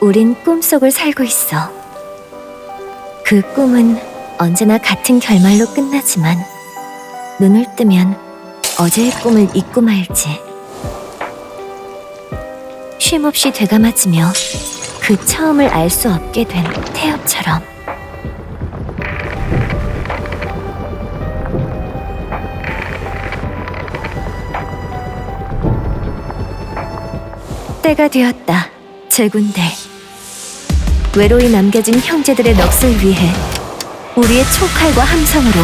우린 꿈속을 살고 있어. 그 꿈은 언제나 같은 결말로 끝나지만 눈을 뜨면 어제의 꿈을 잊고 말지. 쉼없이 되감아지며 그 처음을 알 수 없게 된 태엽처럼. 때가 되었다. 제군대. 외로이 남겨진 형제들의 넋을 위해 우리의 촉칼과 함성으로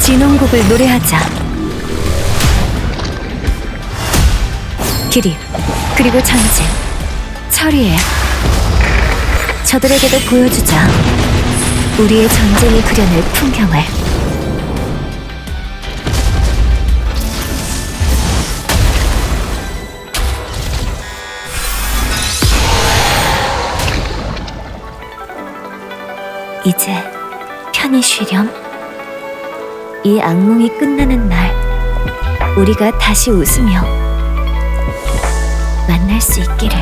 진홍곡을 노래하자. 기립, 그리고 전진, 처리해. 저들에게도 보여주자. 우리의 전쟁이 그려낼 풍경을. 이제 편히 쉬렴. 이 악몽이 끝나는 날, 우리가 다시 웃으며 만날 수 있기를.